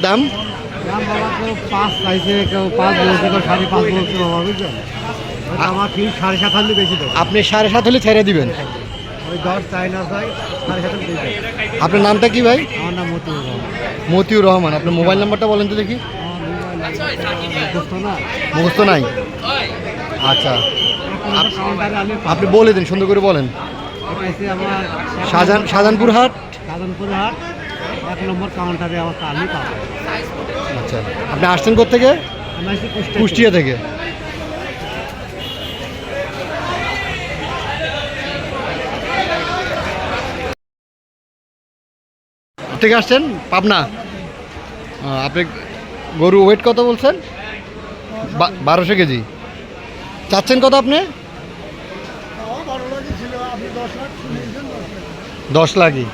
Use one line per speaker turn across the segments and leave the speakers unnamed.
দাম? আপনি সাড়ে সাত হলে ছেড়ে দিবেন। আপনার নামটা কি ভাই?
আমার নাম মতিউর রহমান।
আপনার মোবাইল নাম্বারটা বলেন তো দেখি।
আমার মুখস্থ
নাই? আচ্ছা। আপনি বলে দিন সুন্দর করে বলেন। শাহজাহান শাহজাহানপুর হাট?
শাহজাহানপুর হাট। এক নম্বর কাউন্টারে আমার আমি পাবো।
আচ্ছা আপনি আসছেন থেকে
কুষ্টিয়া
থেকে। থেকে। আসছেন? পাবনা। আপনি গরু ওয়েট কত বলছেন? বারোশো কেজি। চাচ্ছেন কত আপনি? দশ লাখই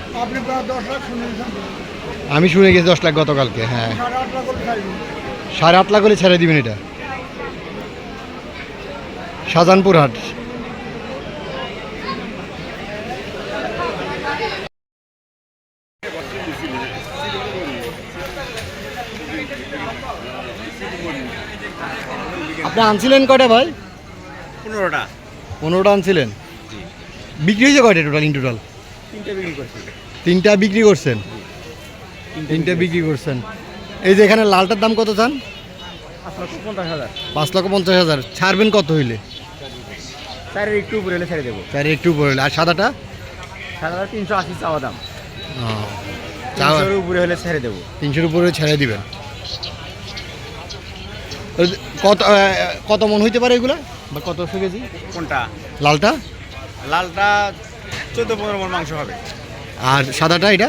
আমি শুনে গেছি দশ লাখ গতকালকে হ্যাঁ। সাড়ে আট লাখ হলে ছেড়ে দিবেন এটা। শাহজাহানপুর হাট। আপনি আনছিলেন কয়টা ভাই?
পনেরোটা।
পনেরোটা আনছিলেন? বিক্রি হয়েছে কয়টা টোটাল ইন টোটাল
তিনটে বিক্রি করছি।
তিনটা বিক্রি করছেন? তিনটা বিক্রি করছেন। এই যে এখানে লালটার দাম কত চান?
পাঁচ লক্ষ পঞ্চাশ হাজার।
ছাড়বেন কত হইলে?
চারের একটু উপরে হলে ছেড়ে দেবো।
একটু উপরে হইলে। আর সাদাটা?
হাজার তিনশো আশি চাওয়া দাম। তিনশোর উপরে হলে ছেড়ে দেবো।
তিনশোর উপরে ছেড়ে দিবেন। কত কত মন হইতে পারে এগুলা? বা কতশো কেজি?
কোনটা?
লালটা?
লালটা চোদ্দ পনেরো মন মাংস হবে।
আর সাদাটা এটা?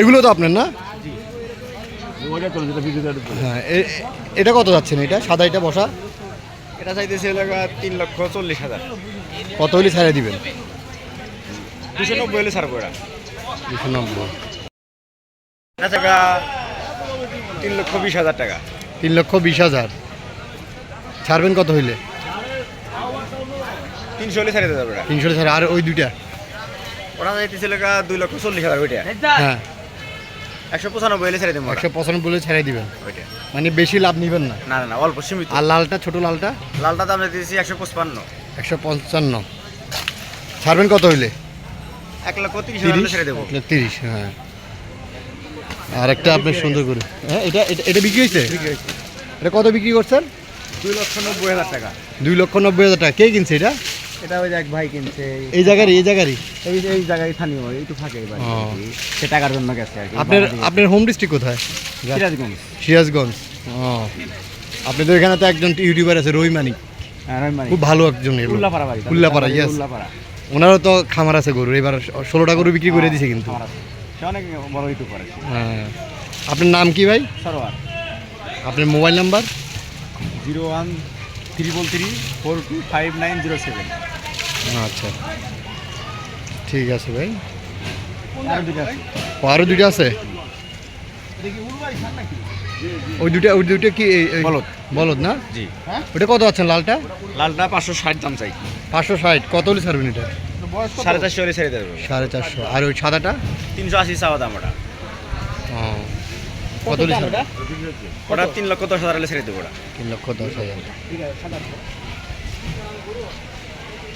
এগুলো তো আপনার না? হ্যাঁ এটা কত যাচ্ছে না এটা? সাদা এটা বসা?
এটা চাইতেছে এলাকা তিন লক্ষ চল্লিশ হাজার।
কত হলে ছেড়ে দিবেন?
দুশো নব্বই হলে ছাড়বো এটা।
দুশো নব্বই।
টাকা তিন লক্ষ বিশ হাজার টাকা।
তিন লক্ষ বিশ হাজার। ছাড়বেন কত হইলে?
তিনশো হলে ছেড়ে দেবে
তিনশো ছাড়া আর ওই দুইটা?
ওটা চাইতেছে এলাকা দুই লক্ষ চল্লিশ হাজার ওইটা।
হ্যাঁ।
একশো পঁচানব্বই হলে ছেড়ে দেবো
একশো পঁচানব্বই হলে ছেড়ে দিবেন।
ওইটা।
মানে বেশি লাভ নিবেন না।
না না অল্প সীমিত।
আর লালটা ছোট লালটা?
লালটা দাম দিয়েছি একশো পঁচপান্ন।
একশো পঞ্চান্ন। ছাড়বেন কত হইলে?
এক লক্ষ তিরিশ হাজার ছেড়ে দেবো।
তিরিশ? হ্যাঁ। আর একটা আপনি সুন্দর করে হ্যাঁ এটা এটা- এটা বিক্রি হয়েছে। এটা কত বিক্রি করছেন?
দুই লক্ষ নব্বই হাজার টাকা।
দুই লক্ষ নব্বই হাজার টাকা। কে কিনছে এটা?
এটা ওই এক ভাই কিনছে
এই জায়গারই এই জায়গারই?
এই এই জায়গায় স্থানীয় এইটু থাকে এবার। সে টাকার জন্য গেছে আর
আপনার আপনার হোম ডিস্ট্রিক্ট কোথায়?
সিরাজগঞ্জ।
সিরাজগঞ্জ ও। আপনাদের এখানে তো একজন ইউটিউবার আছে রহিম মানিক
হ্যাঁ
খুব ভালো একজন
উল্লাপাড়া বাড়ি
উল্লাপাড়া ইয়েস
উল্লাপাড়া।
ওনারও তো খামার আছে গরু এবার ষোলোটা গরু বিক্রি করে দিছে কিন্তু।
অনেক বড় ইউটিউব করে।
হ্যাঁ। আপনার নাম কি ভাই?
সরোয়ার।
আপনার mobile number?
Zero one triple three four two five nine zero seven
আচ্ছা। ঠিক আছে ভাই।
আর দুটো আছে।
আরও দুইটা আছে? ওই দুটা ওই দুটো কি
বলদ।
বলদ না?
জি।
ওটা কত আছেন লালটা?
লালটা পাঁচশো ষাট দাম চাই।
পাঁচশো ষাট। কত হলে ছাড়বেন এটা?
সাড়ে চারশো হলে ছেড়ে দেবে।
সাড়ে চারশো। আর ওই সাদাটা?
তিনশো আশি চাওয়া দাম ওটা।
ও। কত হলে
ওটা? তিন লক্ষ দশ হাজার হলে ছেড়ে দেবো ওটা।
তিন লক্ষ দশ হাজার।